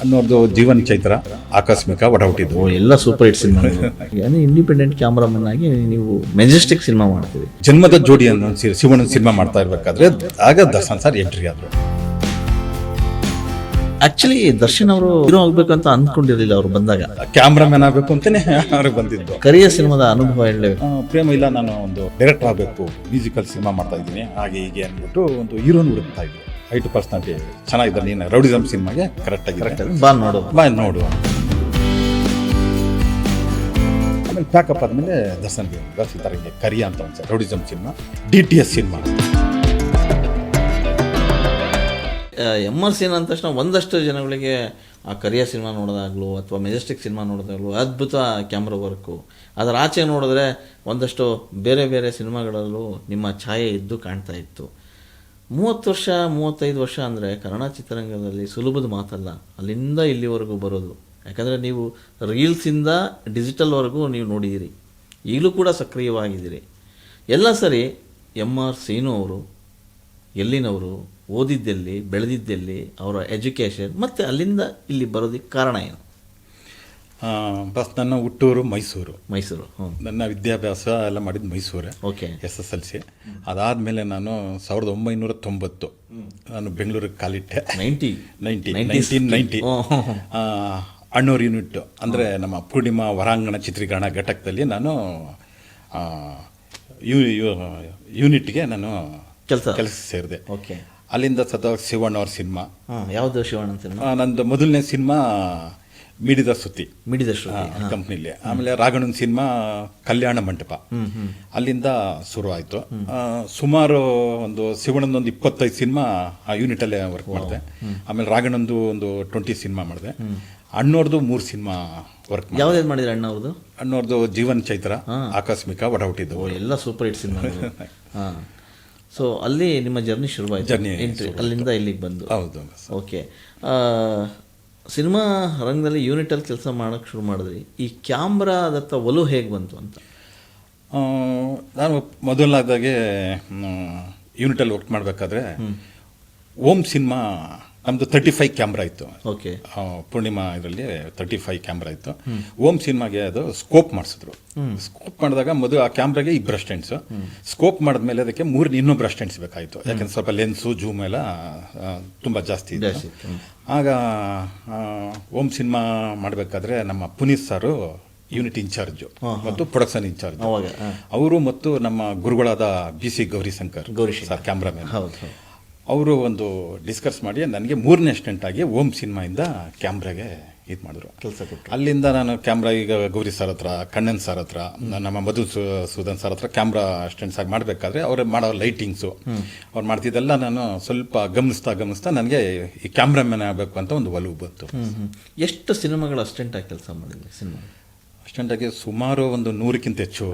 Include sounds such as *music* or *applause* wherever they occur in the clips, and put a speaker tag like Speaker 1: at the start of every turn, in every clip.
Speaker 1: ಅನ್ನೋದು ಜೀವನ ಚೈತ್ರ ಆಕಸ್ಮಿಕ
Speaker 2: ಓ ಎಲ್ಲ super hit cinema independent cameraman ಆಗಿ ನೀವು ಮೆಜೆಸ್ಟಿಕ್ ಸಿನಿಮಾ ಮಾಡ್ತೀವಿ
Speaker 1: ಜನ್ಮದ ಜೋಡಿ ಅನ್ನೋ ಒಂದು ಸಿ- ಶಿವಣ್ಣ ಸಿನಿಮಾ ಮಾಡ್ತಾ ಇರ್ಬೇಕಾದ್ರೆ ಆಗ ದರ್ಶನ್ ಸರ್ ಎಂಟ್ರಿ ಆದ್ರು.
Speaker 2: ಆಕ್ಚುಲಿ ದರ್ಶನ್ ಅವರು ಹೀರೋ ಅಂತ ಅಂದ್ಕೊಂಡಿರ್ಲಿಲ್ಲ ಅವ್ರು ಬಂದಾಗ.
Speaker 1: ಕ್ಯಾಮ್ರಾಮನ್ ಆಗಬೇಕು ಅಂತಾನೆ ಅವ್ರಿಗೆ ಬಂದಿದ್ದು.
Speaker 2: ಕರಿಯ ಸಿನಿಮಾದ ಅನುಭವ ಹೇಳಬೇಕು
Speaker 1: ಆ, ಪ್ರೇಮ ಇಲ್ಲ ನಾನು ಒಂದು ಡೈರೆಕ್ಟರ್ ಆಗಬೇಕು ಮ್ಯೂಸಿಕಲ್ ಸಿನಿಮಾ ಮಾಡ್ತಾ ಇದ್ದೀನಿ. ಹಾಗೆ ಹೀಗೆ ಅಂದ್ಬಿಟ್ಟು ಒಂದು ಹೀರೋನ್ ಹುಡುಕ್ತಾ ಇದ್ರು ಐಟು ಪರ್ಸನಾಲಿಟಿ ಚೆನ್ನಾಗಿದೆ. ನೀನು ರೌಡಿಸಮ್ ಸಿನಿಮಾಗೆ ಕರೆಕ್ಟ್ ಕರೆಕ್ಟಾಗಿ
Speaker 2: ಬಾ ನೋಡು.
Speaker 1: ಬಾ ನೋಡು. ಆಮೇಲೆ ಪ್ಯಾಕಪ್ ಆದಮೇಲೆ ದರ್ಶನ್ಗೆ ಹಿಂಗೆ ಕರಿಯ ಅಂತ ಒಂದು rowdyism cinema. D T S cinema.
Speaker 2: M R ಸಿನ್ ಅಂದ ತಕ್ಷಣ ಒಂದಷ್ಟು ಜನಗಳಿಗೆ ಆ ಕರಿಯ ಸಿನಿಮಾ ನೋಡೋದಾಗ್ಲು ಅಥವಾ ಮೆಜೆಸ್ಟಿಕ್ ಸಿನಿಮಾ ನೋಡೋದಾಗ್ಲು ಅದ್ಭುತ ಕ್ಯಾಮ್ರಾ ವರ್ಕು. ಅದರ ಆಚೆ ನೋಡಿದ್ರೆ ಒಂದಷ್ಟು ಬೇರೆ ಬೇರೆ ಸಿನಿಮಾಗಳಲ್ಲೂ ನಿಮ್ಮ ಛಾಯೆ ಇದ್ದು ಕಾಣ್ತಾ ಇತ್ತು. ಮೂವತ್ತು ವರ್ಷ, ಮೂವತ್ತೈದು ವರ್ಷ ಅಂದರೆ ಕನ್ನಡ ಚಿತ್ರರಂಗದಲ್ಲಿ ಸುಲಭದ ಮಾತಲ್ಲ. ಅಲ್ಲಿಂದ ಇಲ್ಲಿವರೆಗೂ ಬರೋದು. ಯಾಕಂದರೆ ನೀವು ರೀಲ್ಸಿಂದ ಡಿಜಿಟಲ್ವರೆಗೂ ನೀವು ನೋಡಿದ್ದೀರಿ ಈಗಲೂ ಕೂಡ ಸಕ್ರಿಯವಾಗಿದ್ದೀರಿ. ಎಲ್ಲ ಸರಿ ಎಂ ಆರ್ ಸೀನು ಅವರು, ಎಲ್ಲಿನವರು, ಓದಿದ್ದೆಲ್ಲಿ, ಬೆಳೆದಿದ್ದೆಲ್ಲಿ, ಅವರ ಎಜುಕೇಷನ್, ಮತ್ತು ಅಲ್ಲಿಂದ ಇಲ್ಲಿ ಬರೋದಕ್ಕೆ ಕಾರಣ ಏನು?
Speaker 1: ಬಸ್ ನನ್ನ ಹುಟ್ಟೂರು ಮೈಸೂರು.
Speaker 2: ಮೈಸೂರು
Speaker 1: ನನ್ನ ವಿದ್ಯಾಭ್ಯಾಸ ಎಲ್ಲ ಮಾಡಿದ್ದು ಮೈಸೂರೇ.
Speaker 2: Okay.
Speaker 1: S S L C. ಅದಾದಮೇಲೆ ನಾನು ಸಾವಿರದ ಒಂಬೈನೂರ ತೊಂಬತ್ತು ನಾನು ಬೆಂಗಳೂರಿಗೆ ಕಾಲಿಟ್ಟೆ.
Speaker 2: Ninety.
Speaker 1: Ninety
Speaker 2: 90s
Speaker 1: nineteen ninety. Annur unit ಅಂದರೆ ನಮ್ಮ ಪೂರ್ಣಿಮಾ ಹೊರಾಂಗಣ ಚಿತ್ರೀಕರಣ ಘಟಕದಲ್ಲಿ ನಾನು ಆ, ಯು- ಯು- ಯೂನಿಟ್ಗೆ ನಾನು
Speaker 2: ಕೆಲಸ.
Speaker 1: ಕೆಲಸ ಸೇರಿದೆ.
Speaker 2: ಓಕೆ.
Speaker 1: ಅಲ್ಲಿಂದ ಸತ ಶಿವಣ್ಣ ಅವ್ರ ಸಿನಿಮಾ.
Speaker 2: ಯಾವುದು ಶಿವಣ್ಣ ಸಿನಿಮಾ
Speaker 1: ನಂದು ಮೊದಲನೇ ಸಿನಿಮಾ ಮಿಡಿದ ಸುದ್ದಿ.
Speaker 2: ಮಿಡಿದ
Speaker 1: ಕಂಪ್ನಿಲಿ. ಆಮೇಲೆ ರಾಘಣ್ಣನ ಸಿನಿಮಾ ಕಲ್ಯಾಣ ಮಂಟಪ. ಅಲ್ಲಿಂದ ಶುರು ಆಯ್ತು ಸುಮಾರು ಒಂದು ಶಿವಣ್ಣನ ಒಂದು ಇಪ್ಪತ್ತೈದು ಸಿನಿಮಾ ಆ ಯೂನಿಟಲ್ಲೇ ವರ್ಕ್ ಮಾಡಿದೆ. ಆಮೇಲೆ ರಾಘಣ್ಣಂದು ಒಂದು ಟ್ವೆಂಟಿ ಸಿನಿಮಾ ಮಾಡಿದೆ. ಅಣ್ಣವ್ರದ್ದು ಮೂರು ಸಿನಿಮಾ ವರ್ಕ್
Speaker 2: ಯಾವ್ದು ಮಾಡಿದ್ರೆ ಅಣ್ಣವ್ರದ್ದು
Speaker 1: ಅಣ್ಣವ್ರದ್ದು ಜೀವನ್ ಚೈತ್ರ ಆಕಸ್ಮಿಕ ಒಡ ಹುಟ್ಟಿದ್ದು
Speaker 2: ಎಲ್ಲ ಸೂಪರ್ ಹಿಟ್ ಸಿನಿಮಾ ಸೊ *laughs* ಅಲ್ಲಿ ನಿಮ್ಮ ಜರ್ನಿ ಶುರುವಾಯಿತು. ಜರ್ನಿ ಅಲ್ಲಿಂದ ಇಲ್ಲಿಗೆ ಬಂದು.
Speaker 1: ಹೌದು.
Speaker 2: ಓಕೆ ಸಿನಿಮಾ ರಂಗದಲ್ಲಿ ಯೂನಿಟಲ್ಲಿ ಕೆಲಸ ಮಾಡೋಕ್ಕೆ ಶುರು ಮಾಡಿದ್ರಿ. ಈ ಕ್ಯಾಮ್ರಾದತ್ತ ಒಲು ಹೇಗೆ ಬಂತು ಅಂತ?
Speaker 1: ನಾನು ಮೊದಲಾದಾಗೆ ಯೂನಿಟಲ್ಲಿ ವರ್ಕ್ ಮಾಡಬೇಕಾದ್ರೆ ಓಮ್ ಸಿನಿಮಾ ನಮ್ಮದು ತರ್ಟಿ ಫೈವ್ ಕ್ಯಾಮ್ರಾ ಇತ್ತು.
Speaker 2: ಓಕೆ.
Speaker 1: ಪೂರ್ಣಿಮಾ ಇದರಲ್ಲಿ ತರ್ಟಿ ಫೈವ್ ಕ್ಯಾಮ್ರಾ ಇತ್ತು. ಓಮ್ ಸಿನಿಮಾಗೆ ಅದು ಸ್ಕೋಪ್ ಮಾಡಿಸಿದ್ರು. ಸ್ಕೋಪ್ ಮಾಡಿದಾಗ ಮೊದಲು ಆ ಕ್ಯಾಮ್ರಾಗೆ ಇಬ್ಬರು ಸ್ಟೆಂಟ್ಸು ಸ್ಕೋಪ್ ಮಾಡಿದ್ಮೇಲೆ ಅದಕ್ಕೆ ಮೂರು ಇನ್ನೊಬ್ರು ಅಸ್ಟೆಂಟ್ಸ್ ಬೇಕಾಯಿತು. ಯಾಕಂದ್ರೆ ಸ್ವಲ್ಪ ಲೆನ್ಸು ಜೂಮ್ ಎಲ್ಲ ತುಂಬಾ ಜಾಸ್ತಿ
Speaker 2: ಇದೆ
Speaker 1: ಆಗ ಓಮ್ ಸಿನಿಮಾ ಮಾಡಬೇಕಾದ್ರೆ ನಮ್ಮ ಪುನೀತ್ ಸಾರು ಯೂನಿಟ್ ಇನ್ಚಾರ್ಜು ಮತ್ತು ಪ್ರೊಡಕ್ಷನ್ ಇನ್ಚಾರ್ಜ್ ಅವರು ಮತ್ತು ನಮ್ಮ ಗುರುಗಳಾದ B C Gowrishankar. Sir cameraman
Speaker 2: ಹೌದು
Speaker 1: ಅವರು ಒಂದು ಡಿಸ್ಕಸ್ ಮಾಡಿ ನನಗೆ ಮೂರನೇ ಅಸ್ಟೆಂಟ್ ಆಗಿ ಓಮ್ ಸಿನಿಮಾಯಿಂದ ಕ್ಯಾಮ್ರಾಗೆ ಇದು ಮಾಡಿದ್ರು.
Speaker 2: ಕೆಲಸ ಕೊಟ್ಟರು
Speaker 1: ಅಲ್ಲಿಂದ ನಾನು ಕ್ಯಾಮ್ರಾ ಈಗ ಗೌರಿ ಸರ್ ಹತ್ರ ಕಣ್ಣನ್ ಸರ್ ಹತ್ರ ನಮ್ಮ ಮಧು ಸೂದನ್ ಸರ್ ಹತ್ರ ಕ್ಯಾಮ್ರಾ ಅಸ್ಟೆಂಟ್ಸ್ ಆಗಿ ಮಾಡಬೇಕಾದ್ರೆ ಅವ್ರು ಮಾಡೋ ಲೈಟಿಂಗ್ಸು ಅವ್ರು ಮಾಡ್ತಿದ್ದೆಲ್ಲ ನಾನು ಸ್ವಲ್ಪ ಗಮನಿಸ್ತಾ ಗಮನಿಸ್ತಾ ನನಗೆ ಈ ಕ್ಯಾಮ್ರಾಮನ್ ಆಗಬೇಕು ಅಂತ ಒಂದು ಒಲವು ಬಂತು.
Speaker 2: ಎಷ್ಟು ಸಿನಿಮಾಗಳು ಅಸ್ಟೆಂಟಾಗಿ ಕೆಲಸ ಮಾಡಿದ್ವಿ ಸಿನಿಮಾ?
Speaker 1: ಅಷ್ಟೆಂಟಾಗಿ ಆಗಿ ಸುಮಾರು ಒಂದು ನೂರಕ್ಕಿಂತ ಹೆಚ್ಚು.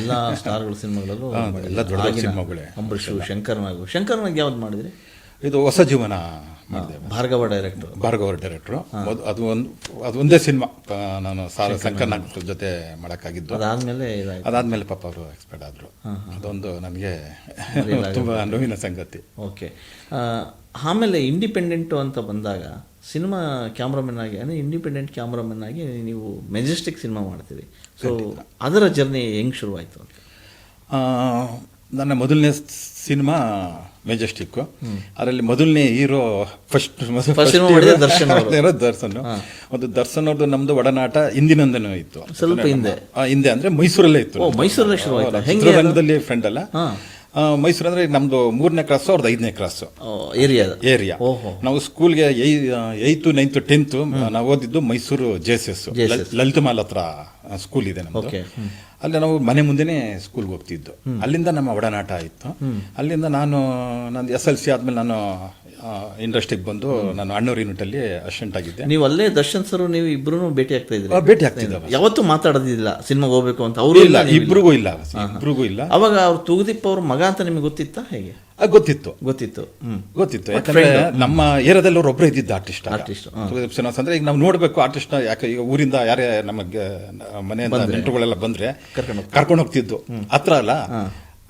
Speaker 2: ಎಲ್ಲ ಸ್ಟಾರ್ಗಳು ಸಿನಿಮಾಗಳಲ್ಲೂ
Speaker 1: ಎಲ್ಲ ದೊಡ್ಡ ಸಿನಿಮಾಗಳೇ.
Speaker 2: ಅಂಬರೀಷ್ ಶಂಕರ್ ನಾಗು ಶಂಕರ್ ನಾಗ್ ಯಾವ್ದು ಮಾಡಿದ್ರಿ?
Speaker 1: ಇದು ಹೊಸ ಜೀವನ ಮಾಡಿದೆ
Speaker 2: ಭಾರ್ಗವ ಡೈರೆಕ್ಟರ್
Speaker 1: ಭಾರ್ಗವ ಡೈರೆಕ್ಟ್ರು ಅದು ಒಂದು ಅದು ಒಂದೇ ಸಿನಿಮಾ. ನಾನು ಸಾಲ ಶಂಕರ್ ನಾಗ್ ಜೊತೆ ಮಾಡೋಕ್ಕಾಗಿದ್ದು.
Speaker 2: ಅದಾದಮೇಲೆ
Speaker 1: ಅದಾದಮೇಲೆ ಪಾಪ ಅವರು ಎಕ್ಸ್ಪೆಕ್ಟ್ ಆದರು. ಅದೊಂದು ನನಗೆ *laughs* ತುಂಬ ನೋವಿನ ಸಂಗತಿ.
Speaker 2: ಓಕೆ. ಆಮೇಲೆ ಇಂಡಿಪೆಂಡೆಂಟು ಅಂತ ಬಂದಾಗ ಸಿನಿಮಾ ಕ್ಯಾಮ್ರಾಮನ್ ಆಗಿ ಅಂದರೆ ಇಂಡಿಪೆಂಡೆಂಟ್ ಕ್ಯಾಮ್ರಾಮನ್ ಆಗಿ ನೀವು ಮೆಜೆಸ್ಟಿಕ್ ಸಿನಿಮಾ ಮಾಡ್ತೀರಿ. ಸೊ ಅದರ ಜರ್ನಿ ಹೆಂಗೆ ಶುರುವಾಯಿತು ಅಂತ?
Speaker 1: ನನ್ನ ಮೊದಲನೇ ಸಿನಿಮಾ ಮೆಜೆಸ್ಟಿಕ್ ಅದರಲ್ಲಿ ಮೊದಲನೇ ಹೀರೋ ಫಸ್ಟ್
Speaker 2: ದರ್ಶನ್. *laughs*
Speaker 1: ದರ್ಶನ್. ಒಂದು ದರ್ಶನ್ ಅವ್ರದ್ದು ನಮ್ದು ಒಡನಾಟ ಹಿಂದಿನೊಂದನೂ ಇತ್ತು.
Speaker 2: ಸ್ವಲ್ಪ ಹಿಂದೆ.
Speaker 1: ಹಿಂದೆ ಅಂದ್ರೆ ಮೈಸೂರಲ್ಲೇ ಇತ್ತು.
Speaker 2: ಮೈಸೂರಲ್ಲೇ
Speaker 1: ಫ್ರೆಂಡ್ ಅಲ್ಲ. ಮೈಸೂರು ಅಂದ್ರೆ ನಮ್ದು ಮೂರನೇ ಕ್ಲಾಸ್ ಅವ್ರದ್ದು ಐದನೇ ಕ್ಲಾಸ್
Speaker 2: ಏರಿಯಾ.
Speaker 1: ಏರಿಯಾ.
Speaker 2: ಓಹೋ.
Speaker 1: ನಾವು ಸ್ಕೂಲ್ಗೆ ಏಯ್ತು ನೈನ್ತ್ ಟೆಂತ್ ನಾವು ಓದಿದ್ದು Mysore J S S
Speaker 2: Lalitha
Speaker 1: ಲಲಿತಮಾಲ್ ಹತ್ರ ಸ್ಕೂಲ್ ಇದೆ ನಮ್ದು.
Speaker 2: ಓಕೆ
Speaker 1: ಅಲ್ಲಿ ನಾವು ಮನೆ ಮುಂದೆನೇ ಸ್ಕೂಲ್ಗೆ ಹೋಗ್ತಿದ್ದು. ಅಲ್ಲಿಂದ ನಮ್ಮ ಒಡನಾಟ ಇತ್ತು ಅಲ್ಲಿಂದ ನಾನು ನಾನು ಎಸ್ ಎಲ್ ಸಿ ಆದ್ಮೇಲೆ ನಾನು ಇಂಡಸ್ಟ್ರಿಗೆ ಬಂದು ನಾನು ಅಣ್ಣೂರು ಯೂನಿಟಲ್ಲಿ ಅಸಿಸ್ಟೆಂಟ್ ಆಗಿದ್ದೆ.
Speaker 2: ನೀವು ಅಲ್ಲೇ ದರ್ಶನ್ ಸರ್ ನೀವು ಇಬ್ರು ಭೇಟಿ ಆಗ್ತಾ ಇದ್ರಿ
Speaker 1: ಭೇಟಿ ಆಗ್ತಿದ್ದ
Speaker 2: ಯಾವತ್ತೂ ಮಾತಾಡೋದಿಲ್ಲ. ಸಿನಿಮಾಗೆ ಹೋಗ್ಬೇಕು ಅಂತ. ಅವರು
Speaker 1: ಇಲ್ಲ ಇಬ್ರಿಗೂ ಇಲ್ಲ. ಇಬ್ರಿಗೂ ಇಲ್ಲ.
Speaker 2: ಅವಾಗ ಅವ್ರು ತೂಗುದೀಪ್ ಅವ್ರ ಮಗ ಅಂತ ನಿಮ್ಗೆ ಗೊತ್ತಿತ್ತಾ ಹೇಗೆ?
Speaker 1: ಗೊತ್ತಿತ್ತು.
Speaker 2: ಗೊತ್ತಿತ್ತು.
Speaker 1: ಗೊತ್ತಿತ್ತು. ಯಾಕಂದ್ರೆ ನಮ್ಮ ಏರಿಯಾದಲ್ಲಿ ಅವ್ರು ಒಬ್ಬರೇ ಇದ್ದಿದ್ದು ಆರ್ಟಿಸ್ಟ್
Speaker 2: Artist,
Speaker 1: ಶ್ರೀನಿವಾಸ್ ಅಂದ್ರೆ ಈಗ ನಾವು ನೋಡಬೇಕು ಆರ್ಟಿಸ್ಟ್ ಯಾಕೆ ಈಗ ಊರಿಂದ ಯಾರೇ ನಮಗೆ ಮನೆಯಿಂದ ನೆಂಟುಗಳೆಲ್ಲ ಬಂದ್ರೆ ಕರ್ಕೊಂಡು ಹೋಗ್ತಿದ್ದು. ಹತ್ರ ಅಲ್ಲ?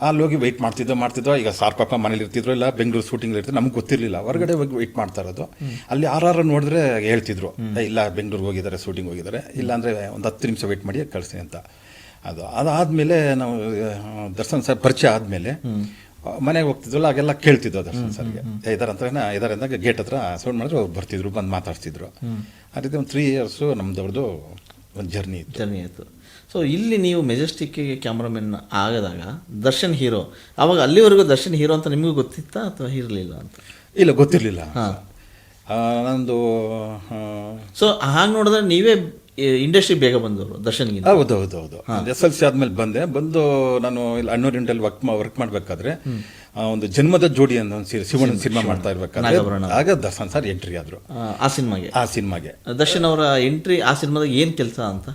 Speaker 1: ಅಲ್ಲಿ ಹೋಗಿ ವೆಯ್ಟ್ ಮಾಡ್ತಿದ್ದೋ ಮಾಡ್ತಿದ್ದೋ ಈಗ ಸಾರ್ ಪಾಪ ಮನೇಲಿ ಇರ್ತಿದ್ರು ಇಲ್ಲ ಬೆಂಗಳೂರು ಶೂಟಿಂಗ್ ಇರ್ತಿದ್ರು ನಮ್ಗೆ ಗೊತ್ತಿರಲಿಲ್ಲ. ಹೊರಗಡೆ ಹೋಗಿ ವೆಯ್ಟ್ ಮಾಡ್ತಾ ಇರೋದು. ಅಲ್ಲಿ ಯಾರು ನೋಡಿದ್ರೆ ಹೇಳ್ತಿದ್ರು. ಇಲ್ಲ ಬೆಂಗಳೂರಿಗೆ ಹೋಗಿದ್ದಾರೆ ಶೂಟಿಂಗ್ ಹೋಗಿದ್ದಾರೆ. ಇಲ್ಲ ಅಂದರೆ ಒಂದು ಹತ್ತು ನಿಮಿಷ ವೆಯ್ಟ್ ಮಾಡಿ ಕಳಿಸಿ ಅಂತ. ಅದು ಅದಾದಮೇಲೆ ನಾವು ದರ್ಶನ್ ಸರ್ ಪರಿಚಯ ಆದಮೇಲೆ ಮನೆಗೆ ಹೋಗ್ತಿದ್ವಲ್ಲ ಆಗೆಲ್ಲ ಕೇಳ್ತಿದ್ವು ದರ್ಶನ್ ಸರ್ಗೆ. ಇದಾರೆ ಅಂತ ಇದಾರೆ ಅಂದಾಗ ಗೇಟ್ ಹತ್ರ ಸೌಂಡ್ ಮಾಡಿದ್ರು ಅವ್ರು ಬರ್ತಿದ್ರು ಬಂದು ಮಾತಾಡ್ತಿದ್ರು ಆ ರೀತಿ ಒಂದು ತ್ರೀ ಇಯರ್ಸು ನಮ್ದವ್ರದ್ದು ಒಂದು ಜರ್ನಿ ಇತ್ತು.
Speaker 2: ಜರ್ನಿ ಇತ್ತು. ಸೊ ಇಲ್ಲಿ ನೀವು ಮೆಜೆಸ್ಟಿಕ್ಕಿಗೆ ಕ್ಯಾಮ್ರಾಮನ್ ಆಗದಾಗ ದರ್ಶನ್ ಹೀರೋ ಅವಾಗ ಅಲ್ಲಿವರೆಗೂ ದರ್ಶನ್ ಹೀರೋ ಅಂತ ನಿಮಗೂ ಗೊತ್ತಿತ್ತಾ ಅಥವಾ ಇರಲಿಲ್ಲ ಅಂತ?
Speaker 1: ಇಲ್ಲ ಗೊತ್ತಿರಲಿಲ್ಲ. ನಂದು
Speaker 2: ಸೊ ಹಾಗೆ ನೋಡಿದ್ರೆ ನೀವೇ ಇಂಡಸ್ಟ್ರಿ ಬೇಗ ಬಂದವರು ದರ್ಶನ್ಗಿಂತ.
Speaker 1: ಹೌದು ಹೌದು ಹೌದು ಎಸ್ ಎಲ್ ಸಿ ಆದ್ಮೇಲೆ ಬಂದೆ. ಬಂದು ನಾನು ಇಲ್ಲಿ ಅಣ್ಣೂರಿಂಟಲ್ಲಿ ವರ್ಕ್ ವರ್ಕ್ ಮಾಡ್ಬೇಕಾದ್ರೆ ಆ, ಒಂದು ಜನ್ಮದ ಜೋಡಿ ಅಂತ ಒಂದು ಶಿವಣ್ಣ ಸಿನಿಮಾ ಮಾಡ್ತಾ ಇರ್ಬೇಕಾದ್ರೆ. ಆಗ ದರ್ಶನ್ ಸರ್ ಎಂಟ್ರಿ ಆದ್ರು.
Speaker 2: ಆ, ಸಿನಿಮಾಗೆ?
Speaker 1: ಆ ಸಿನಿಮಾಗೆ.
Speaker 2: ದರ್ಶನ್ ಅವರ ಎಂಟ್ರಿ ಆ ಸಿನಿಮಾದಾಗ ಏನು ಕೆಲಸ ಅಂತ?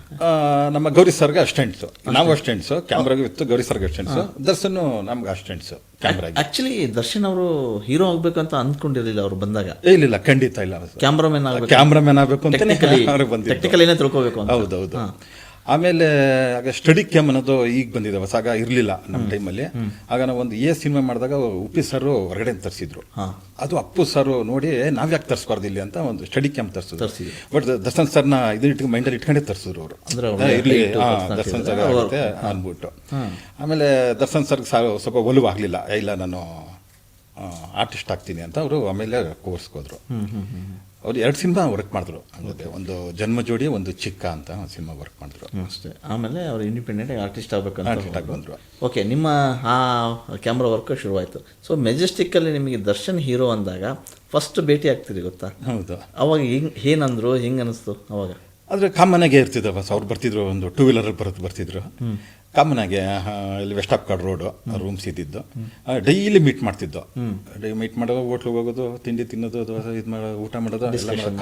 Speaker 1: ನಮ್ಮ ಗೌರಿ ಸರ್ಗೆ ಅಸ್ಟೆಂಟ್ಸ್. ನಾವು ಅಸ್ಟೆಂಟ್ಸ್ ಕ್ಯಾಮ್ರಾಗೆ ಇತ್ತು ಗೌರಿ ಸರ್ಗೆ ಅಸ್ಟೆಂಟ್ಸ್. ದರ್ಶನ್ ನಮ್ಗೆ ಅಸ್ಟೆಂಟ್ಸ್ ಕ್ಯಾಮ್ರಾಗೆ.
Speaker 2: ಆಕ್ಚುಲಿ ದರ್ಶನ್ ಅವರು ಹೀರೋ ಆಗ್ಬೇಕು ಅಂತ ಅಂದ್ಕೊಂಡಿರಲಿಲ್ಲ ಅವ್ರು ಬಂದಾಗ.
Speaker 1: ಇಲ್ಲ ಖಂಡಿತ ಇಲ್ಲ.
Speaker 2: ಕ್ಯಾಮ್ರಾಮನ್ ಆಗ್ಬೇಕು.
Speaker 1: ಕ್ಯಾಮ್ರಾಮನ್ ಆಗ್ಬೇಕು ಅಂತ
Speaker 2: ಟೆಕ್ನಿಕಲ್ ಏನೇ ತಿಳ್ಕೊಬೇಕು
Speaker 1: ಹೌದೌದು. ಆಮೇಲೆ ಆಗ ಸ್ಟಡಿ ಕ್ಯಾಮ್ ಅನ್ನೋದು ಈಗ ಬಂದಿದೆ ಹೊಸ ಆಗ ಇರಲಿಲ್ಲ ನಮ್ಮ ಟೈಮಲ್ಲಿ ಆಗ ನಾವು ಒಂದು ಎ ಸಿನಿಮಾ ಮಾಡಿದಾಗ ಉಪ್ಪಿ ಸರ್ ಹೊರಗಡೆ ತರಿಸಿದ್ರು. ಅದು ಅಪ್ಪು ಸರ್ ನೋಡಿ ನಾವು ಯಾಕೆ ತರಿಸ್ಬಾರ್ದು ಇಲ್ಲಿ ಅಂತ ಒಂದು ಸ್ಟಡಿ ಕ್ಯಾಂಪ್ ತರಿಸಿದ್ರು. ಬಟ್ ದರ್ಶನ್ ಸರ್ನ ಇದನ್ನ ಇಟ್ಕೊಂಡು ಮೈಂಡಲ್ಲಿ ಇಟ್ಕೊಂಡೇ ತರಿಸಿದ್ರು ಅವರು. ಇರ್ಲಿ. ದರ್ಶನ್. ಸರ್ ಆಗುತ್ತೆ ಅಂದ್ಬಿಟ್ಟು. ಆಮೇಲೆ ದರ್ಶನ್ ಸರ್ ಸ್ವಲ್ಪ ಒಲವು ಆಗಲಿಲ್ಲ. ಇಲ್ಲ ನಾನು ಆರ್ಟಿಸ್ಟ್ ಆಗ್ತೀನಿ ಅಂತ ಅವರು ಆಮೇಲೆ ಕೋರ್ಸ್ಗೆ ಅವ್ರು ಎರಡು ಸಿನಿಮಾ ವರ್ಕ್ ಮಾಡಿದ್ರು. ಒಂದು ಜನ್ಮ ಜೋಡಿ ಒಂದು ಚಿಕ್ಕ ಅಂತ ಸಿನಿಮಾ ವರ್ಕ್ ಮಾಡಿದ್ರು.
Speaker 2: ಅಷ್ಟೇ. ಆಮೇಲೆ ಅವರು ಇಂಡಿಪೆಂಡೆಂಟ್ ಆರ್ಟಿಸ್ಟ್ ಆಗಬೇಕಂತ
Speaker 1: ಬಂದರು.
Speaker 2: ಓಕೆ ನಿಮ್ಮ ಆ ಕ್ಯಾಮ್ರಾ ವರ್ಕ್ ಶುರುವಾಯಿತು. ಸೊ ಮೆಜೆಸ್ಟಿಕ್ಕಲ್ಲಿ ನಿಮಗೆ ದರ್ಶನ್ ಹೀರೋ ಅಂದಾಗ ಫಸ್ಟ್ ಭೇಟಿ ಆಗ್ತೀರಿ ಗೊತ್ತಾ?
Speaker 1: ಹೌದು.
Speaker 2: ಅವಾಗ ಹಿಂಗೆ ಏನಂದ್ರು ಹೆಂಗ್ ಅನಿಸ್ತು ಅವಾಗ?
Speaker 1: ಆದರೆ ಕಾಮನಾಗೆ ಆಗಿ ಇರ್ತಿದ್ದ ಬಸ್ ಅವ್ರು ಬರ್ತಿದ್ರು ಒಂದು ಟೂ ವೀಲರ್ ಬರೋದು ಬರ್ತಿದ್ರು ಕಾಮನ್ ಆಗಿ ಇಲ್ಲಿ ವೆಸ್ಟ್ ಕಾರ್ಡ್ ರೋಡ್ ರೂಮ್ಸ್ ಇದ್ದಿದ್ದು ಡೈಲಿ ಮೀಟ್ ಮಾಡ್ತಿದ್ದು. ಡೈಲಿ ಮೀಟ್ ಮಾಡೋದು ಹೋಟ್ಲಿಗೆ ಹೋಗೋದು ತಿಂಡಿ ತಿನ್ನೋದು ಅದು ಇದು ಮಾಡೋ ಊಟ ಮಾಡೋದು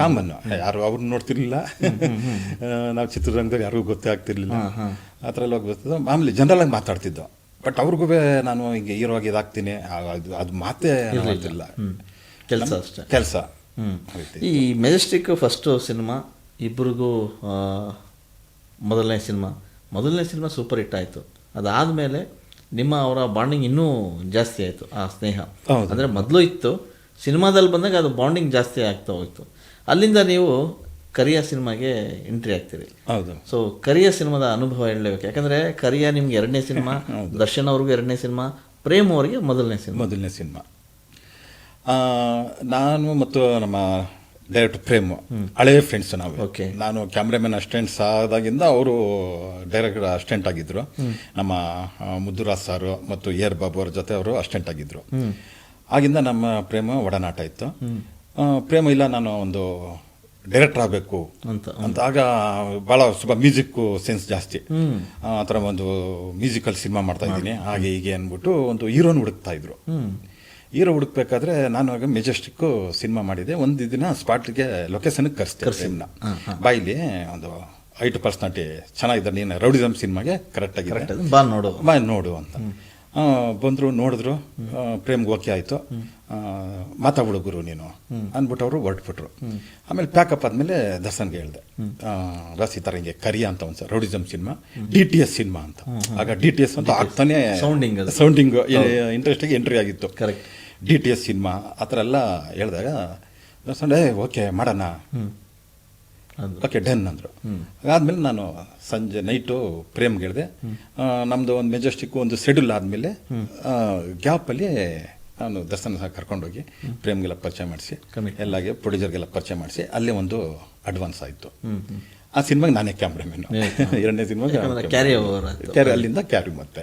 Speaker 1: ಕಾಮನ್. ಯಾರು ಅವ್ರನ್ನ ನೋಡ್ತಿರ್ಲಿಲ್ಲ. ನಾವು ಚಿತ್ರರಂಗದಲ್ಲಿ ಯಾರಿಗೂ ಗೊತ್ತೇ ಆಗ್ತಿರ್ಲಿಲ್ಲ. ಆ ಥರ ಎಲ್ಲ ಹೋಗಿ ಬರ್ತಿದ್ದು ಮಾಮೂಲಿ ಜನರಲ್ ಆಗಿ ಮಾತಾಡ್ತಿದ್ದು. ಬಟ್ ಅವ್ರಿಗೂ ನಾನು ಹಿಂಗೆ ಹೀರೋ ಆಗಿ ಇದಾಗ್ತೀನಿ. ಅದು ಅದು ಮಾತೇ ಮಾಡ್ತಿರ್ಲಿಲ್ಲ
Speaker 2: ಕೆಲಸ ಅಷ್ಟೇ.
Speaker 1: ಕೆಲಸ.
Speaker 2: ಈ ಮೆಜೆಸ್ಟಿಕ್ ಫಸ್ಟು ಸಿನಿಮಾ ಇಬ್ಬರಿಗೂ ಮೊದಲನೇ ಸಿನಿಮಾ ಮೊದಲನೇ ಸಿನಿಮಾ ಸೂಪರ್ ಹಿಟ್ ಆಯಿತು. ಅದಾದಮೇಲೆ ನಿಮ್ಮ ಅವರ ಬಾಂಡಿಂಗ್ ಇನ್ನೂ ಜಾಸ್ತಿ ಆಯಿತು ಆ ಸ್ನೇಹ. ಅಂದರೆ ಮೊದಲು ಇತ್ತು ಸಿನಿಮಾದಲ್ಲಿ ಬಂದಾಗ ಅದು ಬಾಂಡಿಂಗ್ ಜಾಸ್ತಿ ಆಗ್ತಾ ಹೋಯ್ತು. ಅಲ್ಲಿಂದ ನೀವು ಕರಿಯ ಸಿನಿಮಾಗೆ ಎಂಟ್ರಿ ಆಗ್ತೀರಿ.
Speaker 1: ಹೌದು.
Speaker 2: ಸೊ ಕರಿಯ ಸಿನಿಮಾದ ಅನುಭವ ಹೇಳಬೇಕು. ಯಾಕಂದರೆ ಕರಿಯ ನಿಮ್ಗೆ ಎರಡನೇ ಸಿನಿಮಾ *laughs* ದರ್ಶನ್ ಅವ್ರಿಗೂ ಎರಡನೇ ಸಿನಿಮಾ ಪ್ರೇಮ್ ಅವರಿಗೆ ಮೊದಲನೇ ಸಿನಿಮಾ.
Speaker 1: ಮೊದಲನೇ ಸಿನಿಮಾ. ನಾನು ಮತ್ತು ನಮ್ಮ ಡೈರೆಕ್ಟರ್ ಪ್ರೇಮ್ ಹಳೇ ಫ್ರೆಂಡ್ಸ್ ನಾವು. ನಾನು ಕ್ಯಾಮ್ರಾಮನ್ ಅಸಿಸ್ಟೆಂಟ್ ಆದಾಗಿಂದ ಅವರು ಡೈರೆಕ್ಟರ್ ಅಸಿಸ್ಟೆಂಟ್ ಆಗಿದ್ರು. ನಮ್ಮ ಮುದ್ದುರಾಜ್ ಸಾರು ಮತ್ತು ಏರ್ ಬಾಬು ಅವ್ರ ಜೊತೆ ಅವರು ಅಸಿಸ್ಟೆಂಟ್ ಆಗಿದ್ರು. ಆಗಿಂದ ನಮ್ಮ ಪ್ರೇಮ ಒಡನಾಟ ಇತ್ತು. ಪ್ರೇಮ ಇಲ್ಲ ನಾನು ಒಂದು ಡೈರೆಕ್ಟರ್ ಆಗಬೇಕು
Speaker 2: ಅಂತ
Speaker 1: ಅಂತ. ಆಗ ಭಾಳ ಸ್ವಲ್ಪ ಮ್ಯೂಸಿಕ್ ಸೆನ್ಸ್ ಜಾಸ್ತಿ. ಆ ಥರ ಒಂದು ಮ್ಯೂಸಿಕಲ್ ಸಿನಿಮಾ ಮಾಡ್ತಾ ಇದ್ದೀನಿ. ಹಾಗೆ ಹೀಗೆ ಅಂದ್ಬಿಟ್ಟು ಒಂದು ಹೀರೋನ್ ಹುಡುಕ್ತಾ ಇದ್ರು. ಹೀರೋ ಹುಡುಕ್ಬೇಕಾದ್ರೆ ನಾನು ಆಗ ಮೆಜೆಸ್ಟಿಕ್ ಸಿನಿಮಾ ಮಾಡಿದೆ. ಒಂದು ದಿನ ಸ್ಪಾಟ್ಗೆ ಲೊಕೇಶನ್ಗೆ ಕರೆಸ್ತೆ ಸಿನಿಮಾ ಬಾಯಿಲಿ ಒಂದು ಐಟು ಪರ್ಸ್ನಾಲಿಟಿ ಚೆನ್ನಾಗಿದ್ದಾರೆ. ನೀನು ರೌಡಿಸಮ್ ಸಿನಿಮಾಗೆ ಕರೆಕ್ಟ್ ಆಗಿದೆ
Speaker 2: ಬಾ ನೋಡು.
Speaker 1: ಬಾ ನೋಡು ಅಂತ. ಬಂದರು ನೋಡಿದ್ರು. ಪ್ರೇಮ್ಗೆ ಓಕೆ ಆಯ್ತು. ಮಾತಾ ಗುರು ನೀನು. ಅಂದ್ಬಿಟ್ಟು ಅವರು ಹೊರಟ್ಬಿಟ್ರು. ಆಮೇಲೆ ಪ್ಯಾಕಪ್ ಆದಮೇಲೆ ದರ್ಶನ್ಗೆ ಹೇಳಿದೆ. ರಸಿ ಈ ಥರ ಹಿಂಗೆ ಕರಿಯ ಅಂತ ಒಂದು sir rowdyism cinema D T S cinema ಅಂತ. ಆಗ ಡಿ ಟಿ ಎಸ್ ಅಂತ ಆಗ್ತಾನೆ
Speaker 2: ಸೌಂಡಿಂಗ್.
Speaker 1: ಸೌಂಡಿಂಗ್ ಇಂಟ್ರೆಸ್ಟಿಗೆ ಎಂಟ್ರಿ ಆಗಿತ್ತು.
Speaker 2: Correct.
Speaker 1: D T S cinema ಆ ಥರ ಎಲ್ಲ ಹೇಳಿದಾಗ ಸಂಡೇ ಓಕೆ ಮಾಡೋಣ. ಓಕೆ ಡನ್ ಅಂದರು. ಅದಾದಮೇಲೆ ನಾನು ಸಂಜೆ ನೈಟು ಪ್ರೇಮ್ ಹೇಳಿದೆ ನಮ್ಮದು ಒಂದು ಮೆಜೆಸ್ಟಿಕ್ ಒಂದು ಶೆಡ್ಯೂಲ್ ಆದಮೇಲೆ ಗ್ಯಾಪಲ್ಲಿ ನಾನು ದರ್ಶನ ಸಹ ಕರ್ಕೊಂಡೋಗಿ ಪ್ರೇಮ್ಗೆಲ್ಲ ಪರಿಚಯ ಮಾಡಿಸಿ ಎಲ್ಲಾಗೆ ಪ್ರೊಡ್ಯೂಸರ್ಗೆಲ್ಲ ಪರಿಚಯ ಮಾಡಿಸಿ ಅಲ್ಲೇ ಒಂದು ಅಡ್ವಾನ್ಸ್ ಆಯಿತು. ಆ ಸಿನಿಮಾಗೆ ನಾನೇ ಕ್ಯಾಮ್ರಾಮನ್ *laughs* ಎರಡನೇ ಸಿನಿಮಾಗೆ
Speaker 2: ಕ್ಯಾರಿ
Speaker 1: ಅಲ್ಲಿಂದ ಕ್ಯಾರಿ ಮತ್ತೆ.